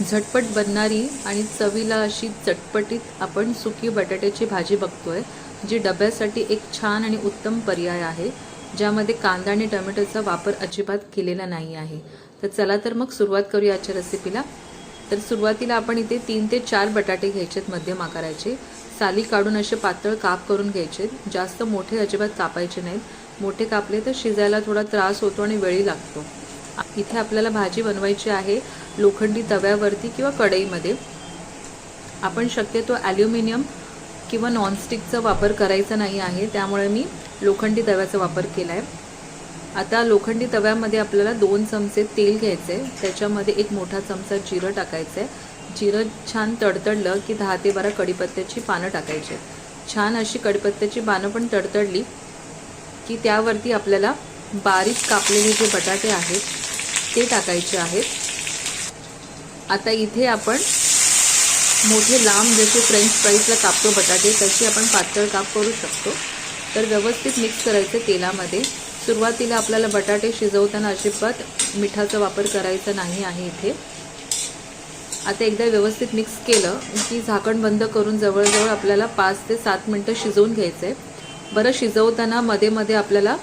झटपट बनणारी आणि चवीला अशी चटपटीत आपण सुकी बटाट्याची भाजी बघतोय जी डब्यासाठी एक छान आणि उत्तम पर्याय आहे ज्यामध्ये कांदा आणि टोमॅटोचा वापर अजिबात केलेला नाही आहे. तर चला तर मग सुरुवात करूया आजच्या रेसिपीला तर सुरुवातीला आपण इथे तीन ते चार बटाटे घ्यायचेत मध्यम आकाराचे. साली काढून असे पातळ काप करून घ्यायचे. जास्त मोठे अजिबात कापायचे नाहीत. मोठे कापले तर शिजायला थोडा त्रास होतो आणि वेळी लागतो. इथे आपल्याला भाजी बनवायची आहे लोखंडी तव्यावरती किंवा कढईमध्ये. आपण शक्यतो ॲल्युमिनियम किंवा नॉनस्टिकचा वापर करायचा नाही आहे त्यामुळे मी लोखंडी तव्याचा वापर केला आहे आता लोखंडी तव्यामध्ये आपल्याला दोन चमचे तेल घ्यायचे आहे त्याच्यामध्ये एक मोठा चमचा जिरं टाकायचं आहे जिरं छान तडतडलं की दहा ते बारा कडीपत्त्याची पानं टाकायची छान अशी कडीपत्त्याची पानं पण तडतडली की त्यावरती आपल्याला बारीक कापलेले जे बटाटे आहेत ते टाकायचे आहेत. आता इथे आपण मोठे लांब जसे फ्रेंच फ्राईजला कापतो बटाटे तशी आपण पातळ काप करू शकतो. तर व्यवस्थित मिक्स करायचं तेलामध्ये. सुरुवातीला आपल्याला बटाटे शिजवताना अजिबात मिठाचा वापर करायचा नाही आहे इथे. आता एकदा व्यवस्थित मिक्स केलं की झाकण बंद करून जवळजवळ आपल्याला पाच ते सात मिनटं शिजवून घ्यायचं आहे बरं शिजवताना मध्ये मध्ये आपल्याला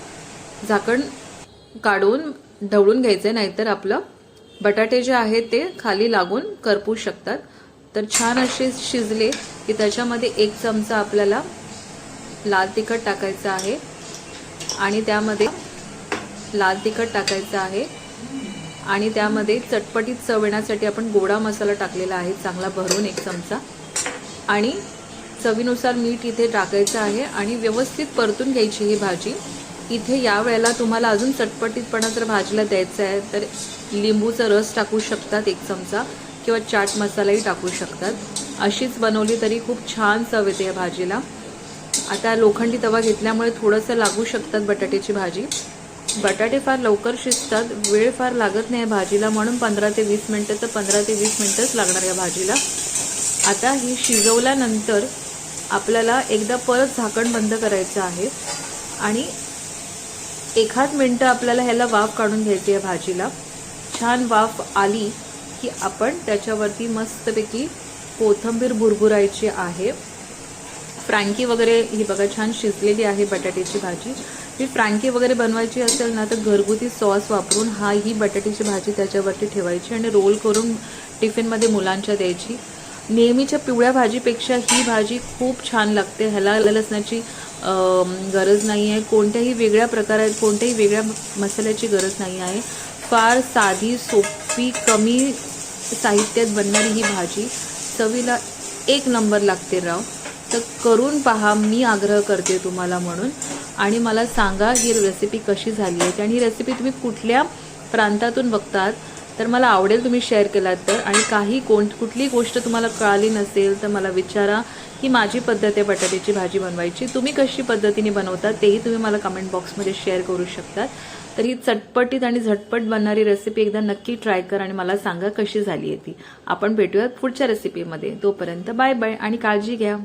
झाकण काढून ढवळून घ्यायचं नाहीतर आपलं बटाटे जे आहेत ते खाली लागून करपू शकतात. तर छान असे शिजले की त्याच्यामध्ये एक चमचा आपल्याला लाल तिखट टाकायचं आहे. आणि त्यामध्ये लाल तिखट टाकायचं आहे. आणि त्यामध्ये चटपटीत चव येण्यासाठी आपण गोडा मसाला टाकलेला आहे. चांगला भरून एक चमचा. आणि चवीनुसार मीठ इथे टाकायचं आहे. आणि व्यवस्थित परतून घ्यायची ही भाजी. इथे या वेळेला तुम्हाला अजून चटपटीतपणा जर भाजीला द्यायचा आहे तर लिंबूचा रस टाकू शकतात एक चमचा किंवा चाट मसालाही टाकू शकतात. अशीच बनवली तरी खूप छान चव येते या भाजीला. आता लोखंडी तवा घेतल्यामुळे थोडंसं लागू शकतात बटाट्याची भाजी. बटाटे फार लवकर शिजतात वेळ फार लागत नाही भाजीला म्हणून पंधरा ते वीस मिनटं तर पंधरा ते वीस मिनटंच लागणार या भाजीला. आता ही शिजवल्यानंतर आपल्याला एकदा परत झाकण बंद करायचं आहे आणि एखाद मिनटं आपल्याला ह्याला वाफ काढून घ्यायची आहे भाजीला. छान वाफ आली की आपण त्याच्यावरती मस्तपैकी कोथंबीर भुरभुरायची आहे. फ्रँकी वगैरे ही बघा छान शिजलेली आहे बटाट्याची भाजी. ही फ्रँकी वगैरे बनवायची असेल ना तर घरगुती सॉस वापरून हा ही बटाट्याची भाजी त्याच्यावरती ठेवायची आणि रोल करून टिफिनमध्ये मुलांच्या द्यायची. नेहमीच्या पिवळ्या भाजीपेक्षा ही भाजी खूप छान लागते. ह्याला लसणाची गरज नाही आहे. कोणत्याही वेगळ्या प्रकारात कोणत्याही वेगळ्या मसाल्याची गरज नाही आहे. फार साधी सोपी कमी साहित्यात बनणारी ही भाजी चवीला एक नंबर लागते राव. तर करून पहा मी आग्रह करते तुम्हाला म्हणून. आणि मला सांगा ही रेसिपी कशी झाली आहे? आणि ही रेसिपी तुम्ही कुठल्या प्रांतातून बघतात? तर मला आवडेल तुम्ही शेअर केलात तर. आणि काही कोण कुठली गोष्ट तुम्हाला कळाली नसेल तर मला विचारा ही माझी पद्धत आहे बटाट्याची भाजी बनवायची. तुम्ही कशी पद्धतीने बनवता तेही तुम्ही मला कमेंट बॉक्समध्ये शेअर करू शकतात. तर ही चटपटीत आणि झटपट बनणारी रेसिपी एकदा नक्की ट्राय कर आणि मला सांगा कशी झाली आहे ती. आपण भेटूयात पुढच्या रेसिपीमध्ये तोपर्यंत बाय बाय आणि काळजी घ्या.